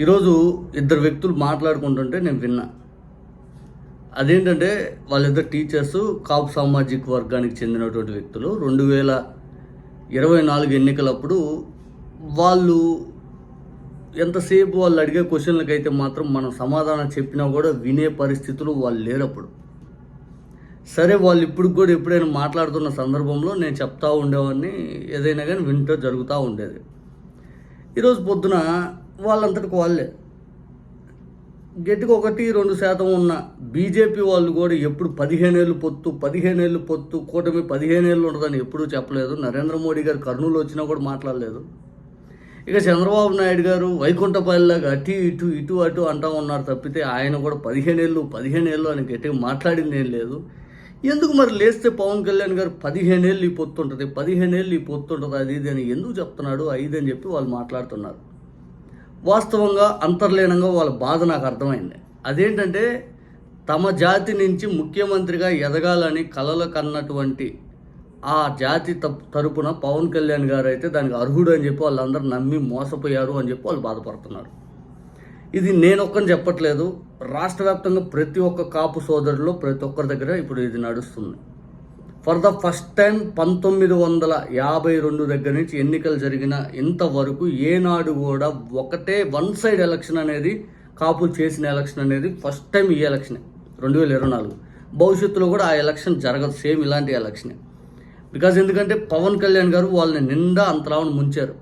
ఈరోజు ఇద్దరు వ్యక్తులు మాట్లాడుకుంటుంటే నేను విన్నా. అదేంటంటే వాళ్ళిద్దరు టీచర్స్ కాపు సామాజిక వర్గానికి చెందినటువంటి వ్యక్తులు. రెండు వేల ఇరవై నాలుగు ఎన్నికలప్పుడు వాళ్ళు ఎంతసేపు వాళ్ళు అడిగే క్వశ్చన్లకు అయితే మాత్రం మనం సమాధానం చెప్పినా కూడా వినే పరిస్థితులు వాళ్ళు లేరప్పుడు. సరే వాళ్ళు ఇప్పుడు కూడా ఎప్పుడైనా మాట్లాడుతున్న సందర్భంలో నేను చెప్తా ఉండేవాడిని. ఏదైనా కానీ వింటూ జరుగుతూ ఉండేది. ఈరోజు పొద్దున వాళ్ళంతటికి వాళ్ళే. గట్టిగా ఒకటి రెండు శాతం ఉన్న బీజేపీ వాళ్ళు కూడా ఎప్పుడు పదిహేనేళ్ళు పొత్తు పదిహేనేళ్ళు పొత్తు కూటమి పదిహేనేళ్ళు ఉండదని ఎప్పుడూ చెప్పలేదు. నరేంద్ర మోడీ గారు కర్నూలు వచ్చినా కూడా మాట్లాడలేదు. ఇక చంద్రబాబు నాయుడు గారు వైకుంఠపల్లిలాగా అటు ఇటు ఇటు అటు అంటా ఉన్నారు తప్పితే ఆయన కూడా పదిహేనేళ్ళు పదిహేనేళ్ళు అని గట్టిగా మాట్లాడింది ఏం లేదు. ఎందుకు మరి లేస్తే పవన్ కళ్యాణ్ గారు పదిహేనేళ్ళు ఈ పొత్తు ఉంటుంది పదిహేనేళ్ళు ఈ పొత్తు ఉంటుంది అది ఇది అని ఎందుకు చెప్తున్నాడు ఐదు అని చెప్పి వాళ్ళు మాట్లాడుతున్నారు. వాస్తవంగా అంతర్లీనంగా వాళ్ళ బాధ నాకు అర్థమైంది. అదేంటంటే తమ జాతి నుంచి ముఖ్యమంత్రిగా ఎదగాలని కలలు కన్నటువంటి ఆ జాతి తరపున పవన్ కళ్యాణ్ గారు అయితే దానికి అర్హుడు అని చెప్పి వాళ్ళందరూ నమ్మి మోసపోయారు అని చెప్పి వాళ్ళు బాధపడుతున్నారు. ఇది నేను ఒక్కని చెప్పట్లేదు. రాష్ట్ర వ్యాప్తంగా ప్రతి ఒక్క కాపు సోదరులో ప్రతి ఒక్కరి దగ్గర ఇప్పుడు ఇది నడుస్తుంది. ఫర్ ద ఫస్ట్ టైం పంతొమ్మిది వందల యాభై రెండు దగ్గర నుంచి ఎన్నికలు జరిగిన ఇంతవరకు ఏనాడు కూడా ఒకటే వన్ సైడ్ ఎలక్షన్ అనేది కాపులు చేసిన ఎలక్షన్ అనేది ఫస్ట్ టైం ఈ ఎలక్షనే రెండు వేల ఇరవై నాలుగు. భవిష్యత్తులో కూడా ఆ ఎలక్షన్ జరగదు సేమ్ ఇలాంటి ఎలక్షనే. బికాజ్ ఎందుకంటే పవన్ కళ్యాణ్ గారు వాళ్ళని నిండా అంతరావును ముంచారు.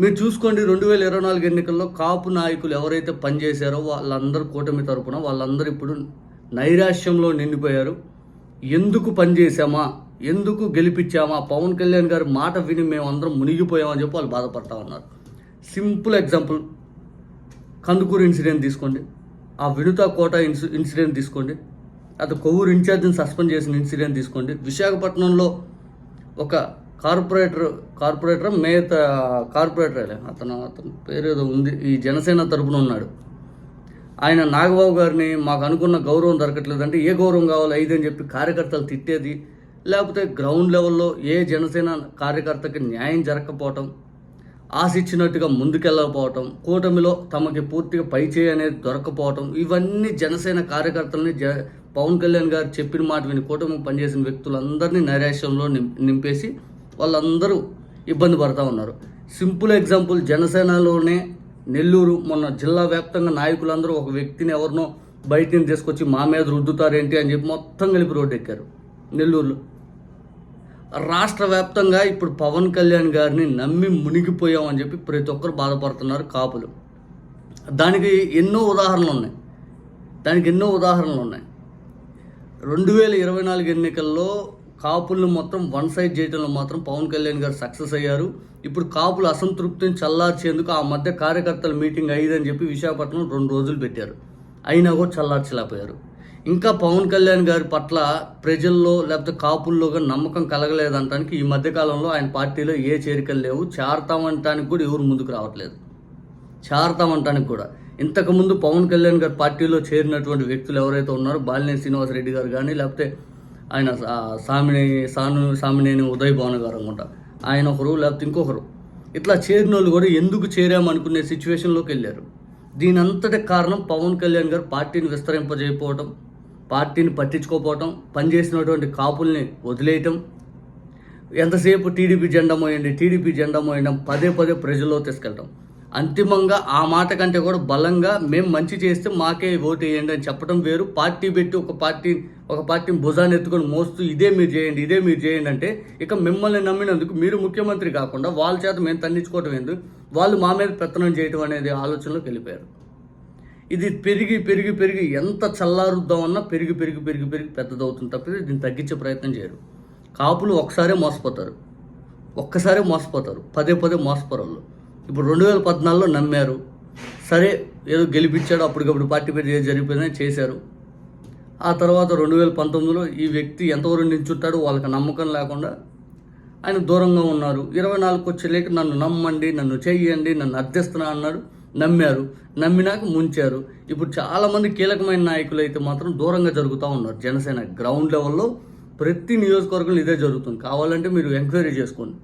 మీరు చూసుకోండి రెండు వేల ఇరవై నాలుగు ఎన్నికల్లో కాపు నాయకులు ఎవరైతే పనిచేశారో వాళ్ళందరూ కూటమి తరపున వాళ్ళందరూ ఇప్పుడు నైరాశ్యంలో నిండిపోయారు. ఎందుకు పనిచేసామా ఎందుకు గెలిపించామా? పవన్ కళ్యాణ్ గారి మాట విని మేమందరం మునిగిపోయామని చెప్పి వాళ్ళు బాధపడతా ఉన్నారు. Simple example. కందుకూరు ఇన్సిడెంట్ తీసుకోండి. ఆ వినుత కోట ఇన్సి ఇన్సిడెంట్ తీసుకోండి. అది కొవ్వూరు ఇన్ఛార్జిని సస్పెండ్ చేసిన ఇన్సిడెంట్ తీసుకోండి. విశాఖపట్నంలో ఒక కార్పొరేటర్ కార్పొరేటర్ మేత కార్పొరేటర్ అతను అతని పేరు ఏదో ఉంది. ఈ జనసేన తరపున ఉన్నాడు. ఆయన నాగబాబు గారిని మాకు అనుకున్న గౌరవం దొరకట్లేదు అంటే ఏ గౌరవం కావాలి? ఐదు అని చెప్పి కార్యకర్తలు తిట్టేది. లేకపోతే గ్రౌండ్ లెవెల్లో ఏ జనసేన కార్యకర్తకి న్యాయం జరగకపోవటం ఆశించినట్టుగా ముందుకెళ్ళకపోవటం కూటమిలో తమకి పూర్తిగా పైచేయి అనేది దొరకపోవటం ఇవన్నీ జనసేన కార్యకర్తలని జ పవన్ కళ్యాణ్ గారు చెప్పిన మాట విని కూటమి పనిచేసిన వ్యక్తులందరినీ నైరాశ్యంలో నింపేసి వాళ్ళందరూ ఇబ్బంది పడతా ఉన్నారు. సింపుల్ ఎగ్జాంపుల్ జనసేనలోనే నెల్లూరు మొన్న జిల్లా వ్యాప్తంగా నాయకులందరూ ఒక వ్యక్తిని ఎవరినో బయట నుంచి తీసుకొచ్చి మా మీద రుద్దుతారేంటి అని చెప్పి మొత్తం కలిపి రోడ్డు ఎక్కారు నెల్లూరులో. రాష్ట్ర వ్యాప్తంగా ఇప్పుడు పవన్ కళ్యాణ్ గారిని నమ్మి మునిగిపోయామని చెప్పి ప్రతి ఒక్కరు బాధపడుతున్నారు కాపులు. దానికి ఎన్నో ఉదాహరణలు ఉన్నాయి. దానికి ఎన్నో ఉదాహరణలు ఉన్నాయి. రెండు వేల ఇరవై నాలుగు ఎన్నికల్లో కాపులను మొత్తం వన్ సైడ్ చేయడంలో మాత్రం పవన్ కళ్యాణ్ గారు సక్సెస్ అయ్యారు. ఇప్పుడు కాపుల అసంతృప్తిని చల్లార్చేందుకు ఆ మధ్య కార్యకర్తల మీటింగ్ అయ్యిందని చెప్పి విశాఖపట్నం రెండు రోజులు పెట్టారు. అయినా కూడా చల్లార్చలేకపోయారు. ఇంకా పవన్ కళ్యాణ్ గారి పట్ల ప్రజల్లో లేకపోతే కాపుల్లో నమ్మకం కలగలేదంటానికి ఈ మధ్యకాలంలో ఆయన పార్టీలో ఏ చేరికలు లేవు. చేరతామంటానికి కూడా ఎవరు ముందుకు రావట్లేదు. చేరతామంటానికి కూడా. ఇంతకుముందు పవన్ కళ్యాణ్ గారి పార్టీలో చేరినటువంటి వ్యక్తులు ఎవరైతే ఉన్నారో బాలినేని శ్రీనివాసరెడ్డి గారు కానీ లేకపోతే ఆయన సా- సామిని సాను సామినేని ఉదయ్ భవన్ గారు అనుకుంటా. ఆయన ఒకరు లేకపోతే ఇంకొకరు. ఇట్లా చేరిన వాళ్ళు కూడా ఎందుకు చేరామనుకునే సిచ్యువేషన్లోకి వెళ్ళారు. దీని అంతటి కారణం పవన్ కళ్యాణ్ గారు పార్టీని విస్తరింపజేయకపోవటం పార్టీని పట్టించుకోకపోవటం పనిచేసినటువంటి కాపుల్ని వదిలేయటం ఎంతసేపు టీడీపీ జెండా మోయండి టీడీపీ జెండా మోయడం పదే పదే ప్రజల్లో తీసుకెళ్ళటం. అంతిమంగా ఆ మాట కంటే కూడా బలంగా మేము మంచి చేస్తే మాకే ఓటు వేయండి అని చెప్పడం వేరు. పార్టీ పెట్టి ఒక పార్టీ ఒక పార్టీని భుజాన్ని ఎత్తుకొని మోస్తూ ఇదే మీరు చేయండి ఇదే మీరు చేయండి అంటే ఇక మిమ్మల్ని నమ్మినందుకు మీరు ముఖ్యమంత్రి కాకుండా వాళ్ళ చేత మేము తన్నించుకోవటం ఎందుకు? వాళ్ళు మా మీద పెత్తనం చేయటం అనేది ఆలోచనలోకి వెళ్ళిపోయారు. ఇది పెరిగి పెరిగి పెరిగి ఎంత చల్లారుద్దామన్నా పెరిగి పెరిగి పెరిగి పెరిగి పెద్దదవుతుంది తప్పితే దీన్ని తగ్గించే ప్రయత్నం చేయరు. కాపులు ఒక్కసారే మోసపోతారు. ఒక్కసారే మోసపోతారు. పదే పదే మోసపోరు వాళ్ళు. ఇప్పుడు రెండు వేల పద్నాలుగులో నమ్మారు. సరే ఏదో గెలిపించాడు అప్పటికప్పుడు పార్టీ పేరు ఏదో జరిగిపోయిందని చేశారు. ఆ తర్వాత రెండు వేల పంతొమ్మిదిలో ఈ వ్యక్తి ఎంతవరకు నించుంటాడో వాళ్ళకి నమ్మకం లేకుండా ఆయన దూరంగా ఉన్నారు. ఇరవై నాలుగుకి వచ్చేలేక నన్ను నమ్మండి నన్ను చెయ్యండి నన్ను అర్థిస్తున్నా అన్నాడు. నమ్మారు. నమ్మినాక ముంచారు. ఇప్పుడు చాలామంది కీలకమైన నాయకులు అయితే మాత్రం దూరంగా జరుగుతూ ఉన్నారు. జనసేన గ్రౌండ్ లెవెల్లో ప్రతి నియోజకవర్గంలో ఇదే జరుగుతుంది. కావాలంటే మీరు ఎంక్వైరీ చేసుకోండి.